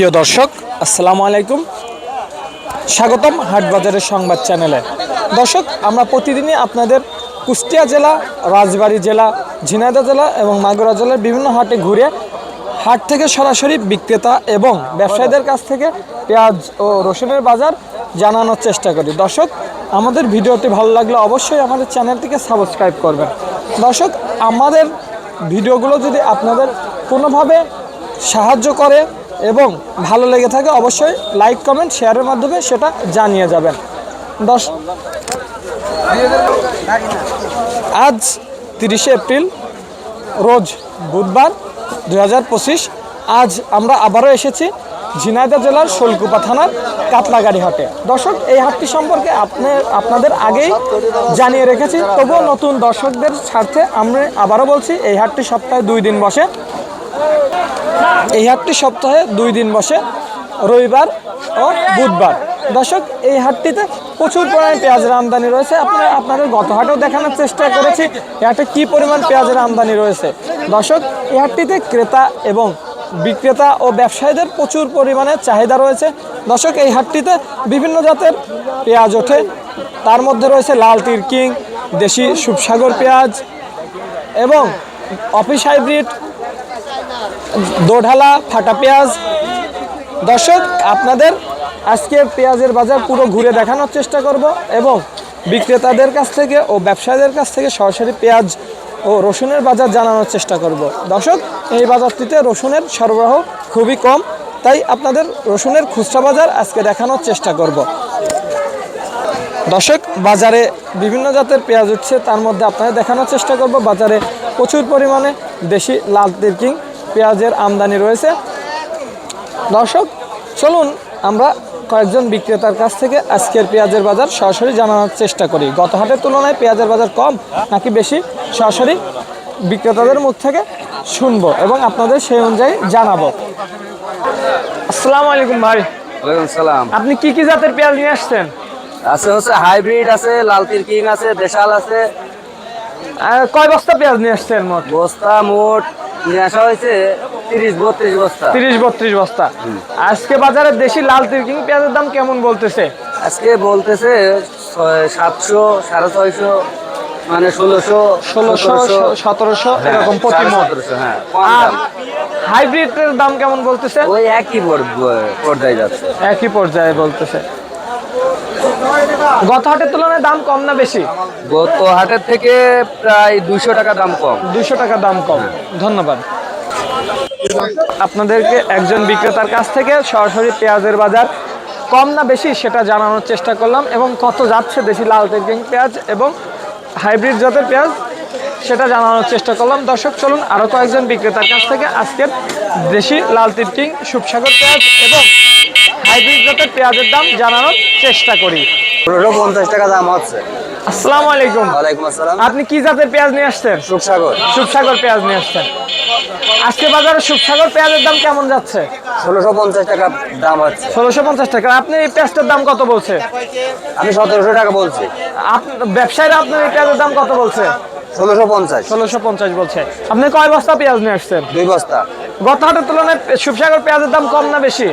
প্রিয় দর্শক, আসসালামু আলাইকুম। স্বাগতম হাটবাজারের সংবাদ চ্যানেলে। দর্শক, আমরা প্রতিদিনই আপনাদের কুষ্টিয়া জেলা, রাজবাড়ী জেলা ঝিনাইদা জেলা এবং মাগুরা জেলার বিভিন্ন হাটে ঘুরে হাট থেকে সরাসরি বিক্রেতা এবং ব্যবসায়ীদের কাছ থেকে পেঁয়াজ ও রসুনের বাজার জানানোর চেষ্টা করি। দর্শক, আমাদের ভিডিওটি ভালো লাগলে অবশ্যই আমাদের চ্যানেলটিকে সাবস্ক্রাইব করবেন। দর্শক, আমাদের ভিডিওগুলো যদি আপনাদের কোনোভাবে সাহায্য করে এবং ভালো লেগে থাকে অবশ্যই লাইক, কমেন্ট, শেয়ারের মাধ্যমে সেটা জানিয়ে যাবেন। দশ আজ তিরিশে এপ্রিল, রোজ বুধবার দু হাজার পঁচিশ, আজ আমরা আবারও এসেছি ঝিনাইদহ জেলার শৈলকুপা থানার কাতলাগাড়ি হাটে দর্শক, এই হাটটি সম্পর্কে আপনি আপনাদের আগেই জানিয়ে রেখেছি, তবুও নতুন দর্শকদের স্বার্থে আমরা আবারও বলছি, এই হাটটি সপ্তাহে দুই দিন বসে। এই হাটটি সপ্তাহে দুই দিন বসে, রবিবার ও বুধবার। দর্শক, এই হাটটিতে প্রচুর পরিমাণে পেঁয়াজের আমদানি রয়েছে। আপনারা আপনাদের গত হাটেও দেখানোর চেষ্টা করেছি, এই হাটে কী পরিমাণ পেঁয়াজের আমদানি রয়েছে। দর্শক, এই হাটটিতে ক্রেতা এবং বিক্রেতা ও ব্যবসায়ীদের প্রচুর পরিমাণে চাহিদা রয়েছে। দর্শক, এই হাটটিতে বিভিন্ন জাতের পেঁয়াজ ওঠে। তার মধ্যে রয়েছে লাল তীর কিং দেশি সুপসাগর পেঁয়াজ এবং অফিস হাইব্রিড দোঢালা, ফাটা পেঁয়াজ। দর্শক, আপনাদের আজকে পেঁয়াজের বাজার পুরো ঘুরে দেখানোর চেষ্টা করব এবং বিক্রেতাদের কাছ থেকে ও ব্যবসায়ীদের কাছ থেকে সরাসরি পেঁয়াজ ও রসুনের বাজার জানানোর চেষ্টা করব। দর্শক, এই বাজারটিতে রসুনের সরবরাহ খুবই কম, তাই আপনাদের রসুনের খুচরা বাজার আজকে দেখানোর চেষ্টা করব। দর্শক, বাজারে বিভিন্ন জাতের পেঁয়াজ উঠছে, তার মধ্যে আপনাদের দেখানোর চেষ্টা করব। বাজারে প্রচুর পরিমাণে দেশি লাল তিরকিং পেঁয়াজের আমদানি রয়েছে। দর্শক চলুন আমরা কয়েকজন বিক্রেতার কাছ থেকে আজকের পেঁয়াজের বাজার সরাসরি জানানোর চেষ্টা করি। গত হাটের তুলনায় পেঁয়াজের বাজার কম নাকি বেশি? সরাসরি বিক্রেতাদের মুখ থেকে শুনব এবং আপনাদের সেই অনুযায়ী জানাব। আসসালামু আলাইকুম ভাই। সালাম। আপনি কি কি জাতের পেঁয়াজ নিয়ে আসছেন? আছে হচ্ছে হাইব্রিড আছে লাল কিং আছে দেশাল আছে। কয় বস্তা পেঁয়াজ নিয়ে আসছেন মোট? বস্তা মোট আসা হয়েছে তিরিশ বত্রিশ বস্তা। তিরিশ বত্রিশ বস্তা। আজকে বাজারে দেশি লাল তিরকিং পেঁয়াজের দাম কেমন বলতেছে? আজকে বলতেছে সাতশো সাড়ে ছয়শো মানে ষোলোশো ষোলোশো সতেরোশো। হ্যাঁ, এরকম প্রতি সাড়ে মন। হ্যাঁ আর দাম। হাইব্রিডের দাম কেমন বলতেছে? ওই একই পর- পর্যায়ে যাচ্ছে। একই পর্যায়ে বলতেছে। গত হাটের তুলনায় দাম কম না বেশি? গত হাটের থেকে প্রায় দুইশো টাকা দাম কম। দুশো টাকা দাম কম। ধন্যবাদ। আপনাদেরকে একজন বিক্রেতার কাছ থেকে সরাসরি পেঁয়াজের বাজার কম না বেশি সেটা জানানোর চেষ্টা করলাম এবং কত যাচ্ছে দেশি লাল তেকিং পেঁয়াজ এবং হাইব্রিড জাতের পেঁয়াজ সেটা জানানোর চেষ্টা করলাম। দর্শক চলুন আরও কয়েকজন বিক্রেতার কাছ থেকে আজকের দেশি লাল তিরকিং সুপসাগর পেঁয়াজ এবং হাইব্রিড জাতের পেঁয়াজের দাম জানানোর চেষ্টা করি। পঞ্চাশ টাকা দাম হচ্ছে। আসসালামু আলাইকুম। ওয়ালাইকুম আসসালাম। আপনি কি জাতের পেঁয়াজ নিয়ে আসছেন? সুখসাগর সুপসাগর পেঁয়াজ নিয়ে আসছেন। আজকে বাজারে সুপসাগর পেঁয়াজের দাম কেমন যাচ্ছে? ষোলোশো পঞ্চাশ টাকা দাম হচ্ছে। ষোলোশো পঞ্চাশ টাকা। আপনি এই পেঁয়াজটার দাম কত বলছে? আমি সতেরোশো টাকা বলছি। ব্যবসায়ীরা আপনার এই পেঁয়াজের দাম কত বলছে? ষোলোশো পঞ্চাশ। ষোলোশো পঞ্চাশ বলছে। আপনি কয় বস্তা পেঁয়াজ নিয়ে আসছেন? দুই বস্তা। গত হাটের তুলনায় সুপসাগর পেঁয়াজের দাম কম না বেশি?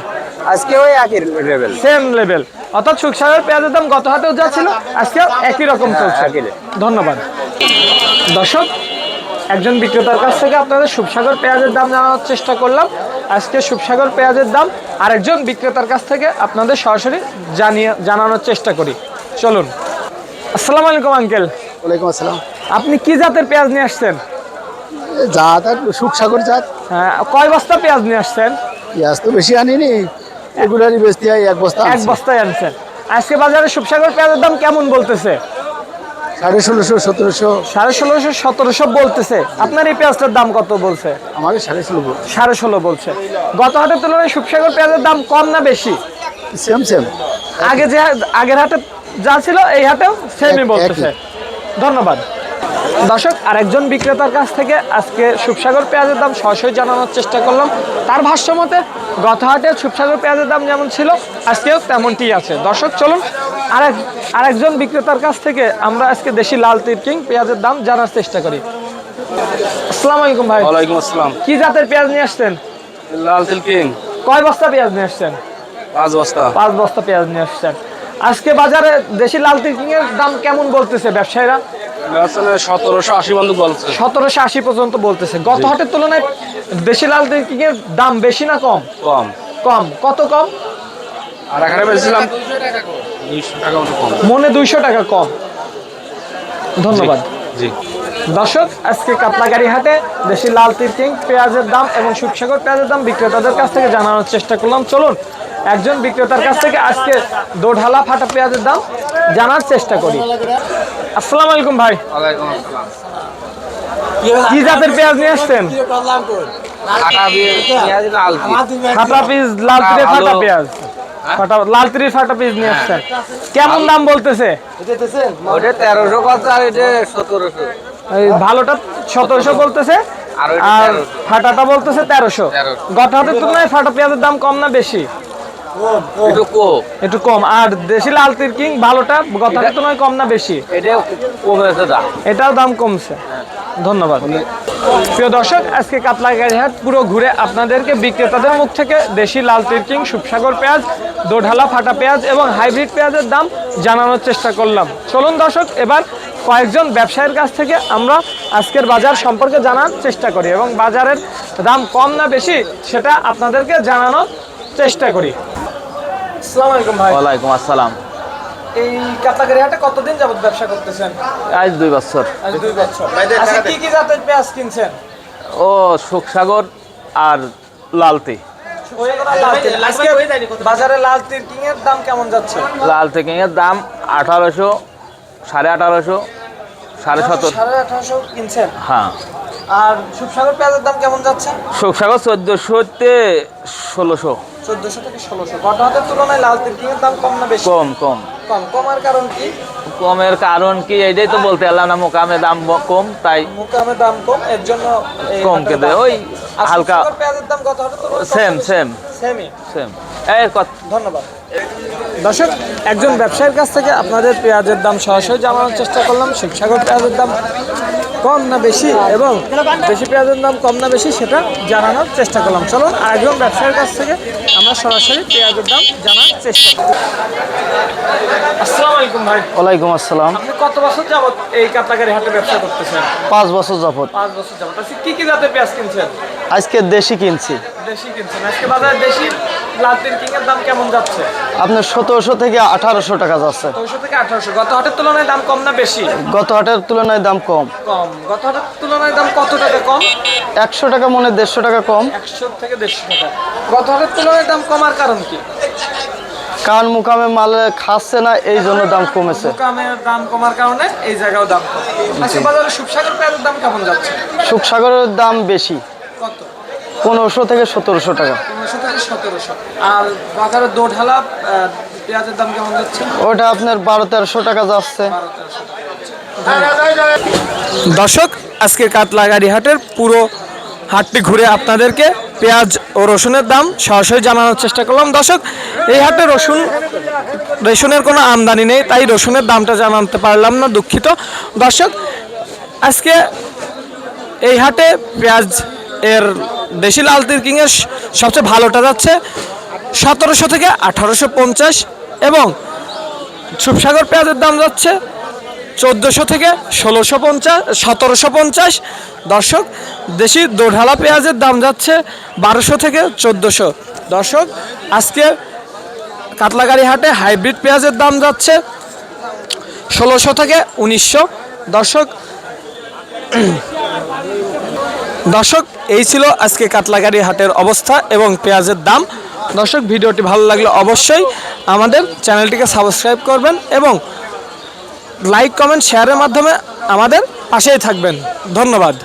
আজকে ওই একই লেভেল সেম লেভেল অর্থাৎ সুপসাগর পেঁয়াজের দাম গত হাটেও যা ছিল আজকে একই রকম হ্যাঁ, চলছে। ধন্যবাদ। দর্শক একজন বিক্রেতার কাছ থেকে আপনাদের সুপসাগর পেঁয়াজের দাম জানানোর চেষ্টা করলাম। আজকে সুপসাগর পেঁয়াজের দাম আরেকজন বিক্রেতার কাছ থেকে আপনাদের সরাসরি জানিয়ে জানানোর চেষ্টা করি। চলুন। আসসালামু আলাইকুম আঙ্কেল। ওয়ালাইকুম আসসালাম। আপনি কি জাতের পেঁয়াজ নিয়ে আসছেন? জাত আর সুখসাগর জাত। হ্যাঁ, কয় বস্তা পেঁয়াজ নিয়ে আসছেন? পেঁয়াজ তো বেশি আনিনি এগুলারই বেচতে হয় এক বস্তা এক বস্তায় আনছেন। আজকে বাজারে সুপসাগর পেঁয়াজের দাম কেমন বলতেছে? সাড়ে ষোলোশো সতেরোশো। সাড়ে ষোলোশো সতেরোশো বলতেছে। আপনার এই পেঁয়াজটার দাম কত বলছে? আমাকে সাড়ে ষোলো সাড়ে ষোলো বলছে। গত হাটের তুলনায় সুপসাগর পেঁয়াজের দাম কম না বেশি? Same same. আগে যে আগের হাটে যা ছিল এই হাটেও সেমই বলতেছে। ধন্যবাদ। দর্শক আরেকজন বিক্রেতার কাছ থেকে আজকে সুপসাগর পেঁয়াজের দাম সরাসরি জানানোর চেষ্টা করলাম। তার ভাষ্য মতে গত হাটে সুপসাগর পেঁয়াজের দাম যেমন ছিল আজকেও তেমনটি আছে। দর্শক চলুন আরেক আরেকজন বিক্রেতার কাছ থেকে আমরা আজকে দেশি লাল তিরকিং পেঁয়াজের দাম জানার চেষ্টা করি। আসসালামু আলাইকুম ভাই। ওয়ালাইকুম আসসালাম। কি জাতের পেঁয়াজ নিয়ে আসছেন? লাল তিল কিং। কয় বস্তা পেঁয়াজ নিয়ে আসছেন? পাঁচ বস্তা। পাঁচ বস্তা পেঁয়াজ নিয়ে এসছেন আজকে বাজারে দেশি লাল এর দাম কেমন বলতেছে ব্যবসায়ীরা? সতেরোশো আশি বন্ধু বলছে। সতেরোশো আশি পর্যন্ত বলতেছে। গত হাটের তুলনায় দেশি লাল এর দাম বেশি না কম? কম। কম। কত আর এখানে কম। মনে দুইশো টাকা কম। ধন্যবাদ। জি। দর্শক আজকে কাতলাগাড়ি হাটে দেশি লাল তিরকিং পেঁয়াজের দাম এবং সুখসাগর পেঁয়াজের দাম বিক্রেতাদের কাছ থেকে জানানোর চেষ্টা করলাম। চলুন একজন বিক্রেতার কাছ থেকে আজকে দোঢালা ফাটা পেঁয়াজের দাম জানার চেষ্টা করি। আসসালামু আলাইকুম ভাই। কি জাতের পেঁয়াজ নিয়ে আসছেন? ফাটা পিস লাল তীরে ফাটা পেঁয়াজ ফাটা লাল তীরের ফাটা পিস নিয়ে আসছেন। কেমন দাম বলতেছে? ওটা তেরোশো কত আর এটা সতেরোশো। ভালোটা সতেরোশো বলতেছে আর ওইটা আর 1300 ফাটাটা বলতেছে তেরোশো। 1300 গত তুলনায় ফাটা পেঁয়াজের দাম কম না বেশি? একটু কো একটু কম। আর দেশি লাল তীর কিং ভালোটা গত হাটের তুলনায় কম না বেশি? এটা কমেছে দাম। এটাও দাম কমছে। ধন্যবাদ। প্রিয় দর্শক আজকে কাতলা গাড়িহাট পুরো ঘুরে আপনাদেরকে বিক্রেতাদের মুখ থেকে দেশি লাল তিরকিং সুপসাগর পেঁয়াজ দোঢালা ফাটা পেঁয়াজ এবং হাইব্রিড পেঁয়াজের দাম জানানোর চেষ্টা করলাম। চলুন দর্শক এবার কয়েকজন ব্যবসায়ীর কাছ থেকে আমরা আজকের বাজার সম্পর্কে জানার চেষ্টা করি এবং বাজারের দাম কম না বেশি সেটা আপনাদেরকে জানানোর চেষ্টা করি। আসসালামু আলাইকুম ভাই। ওয়ালাইকুম আসসালাম। এই কাতলাগাড়ি হাটে কতদিন যাবত ব্যবসা করতেছেন? আজ দুই বছর। আজ দুই বছর। আচ্ছা কি কি জাতের পেঁয়াজ কিনছেন? ও সুখসাগর আর লালতি বাজারে লাল তিরকিং এর দাম কেমন যাচ্ছে? লাল থেকে এর দাম আঠারোশো সাড়ে আঠারোশো সাড়ে সতেরো সাড়ে আঠারোশো কিনছেন? হ্যাঁ। আর সুপসাগর পেঁয়াজের দাম কেমন যাচ্ছে? সুখসাগর চোদ্দোশোতে ষোলোশো। চোদ্দশো থেকে ষোলোশো। গত হাতের তুলনায় লাল তিরকিং দাম কম না বেশি? কম কম। কম। কমার কারণ কি? কমের কারণ কি? এইটাই তো বলতে পারলাম না মোকামে দাম কম তাই। মুকামের দাম কম এর জন্য কম কেটে ওই হালকা সুপসাগর পেঁয়াজের দাম হাটের তুলনায় সেম সেম সেমই সেম এই ধন্যবাদ। দর্শক একজন ব্যবসায়ীর কাছ থেকে আপনাদের পেঁয়াজের দাম সরাসরি জানানোর চেষ্টা করলাম। শিবসাগর পেঁয়াজের দাম কম না বেশি এবং বেশি পেঁয়াজের দাম কম না বেশি সেটা জানানোর চেষ্টা করলাম। চলুন আর একজন ব্যবসায়ীর কাছ থেকে আমরা সরাসরি পেঁয়াজের দাম জানার চেষ্টা করি। আসসালামু আলাইকুম ভাই। ওয়ালাইকুম আসসালাম। আপনি কত বছর যাবত এই কাতাগারি হাটে ব্যবসা করতেছেন? পাঁচ বছর যাবত পাঁচ বছর যাবত আজকে কি কি জাতের পেঁয়াজ কিনছেন? আজকে দেশি কিনছি। দেশি কিনছেন। আজকে বাজারে দেশি লাল কিং এর দাম কেমন যাচ্ছে? আপনার সতেরোশো থেকে আঠারোশো টাকা যাচ্ছে। চৌষট্টি থেকে আঠারোশো। গত হাটের তুলনায় দাম কম না বেশি? গত হাটের তুলনায় দাম কম। কম। গত হাটের তুলনায় দাম কত টাকা কম? একশো টাকা মনে দেড়শো টাকা কম। একশো থেকে দেড়শো টাকা। গত হাটের তুলনায় দাম কমার কারণ কি? কারণ মুকামে মাল খাচ্ছে না এই জন্য দাম কমেছে। দোকানের দাম কমার কারণে এই জায়গাও দাম কম। আজকে বাজারে সুপসাগর পেঁয়াজের দাম কেমন যাচ্ছে? সুখসাগরের দাম বেশি। পনেরোশো থেকে সতেরোশো টাকা। পনেরোশো থেকে সতেরোশো। আর বাজারে দোঢালা পেঁয়াজের দাম কেমন যাচ্ছে? ওটা আপনার বারো তেরোশো টাকা যাচ্ছে। দর্শক আজকের কাতলাগাড়ি হাটের পুরো হাটটি ঘুরে আপনাদেরকে পেঁয়াজ ও রসুনের দাম সরাসরি জানানোর চেষ্টা করলাম। দর্শক এই হাটে রসুন রসুনের কোনো আমদানি নেই তাই রসুনের দামটা জানাতে পারলাম না দুঃখিত। দর্শক আজকে এই হাটে পেঁয়াজ এর দেশি লাল তিরকিংয়ের সবচেয়ে ভালোটা যাচ্ছে সতেরোশো থেকে আঠারোশো পঞ্চাশ এবং সুপসাগর পেঁয়াজের দাম যাচ্ছে চোদ্দোশো থেকে ষোলোশো পঞ্চাশ সতেরোশো পঞ্চাশ। দর্শক, দেশি দোঢালা পেঁয়াজের দাম যাচ্ছে বারোশো থেকে চোদ্দোশো। দর্শক, আজকে কাতলাগাড়ি হাটে হাইব্রিড পেঁয়াজের দাম যাচ্ছে ষোলোশো থেকে উনিশশো। দর্শক দর্শক, এই ছিল আজকে কাতলাগাড়ি হাটের অবস্থা এবং পেঁয়াজের দাম। দর্শক, ভিডিওটি ভালো লাগলে অবশ্যই আমাদের চ্যানেলটিকে সাবস্ক্রাইব করবেন এবং লাইক, কমেন্ট, শেয়ারের মাধ্যমে আমাদের পাশেই থাকবেন। ধন্যবাদ।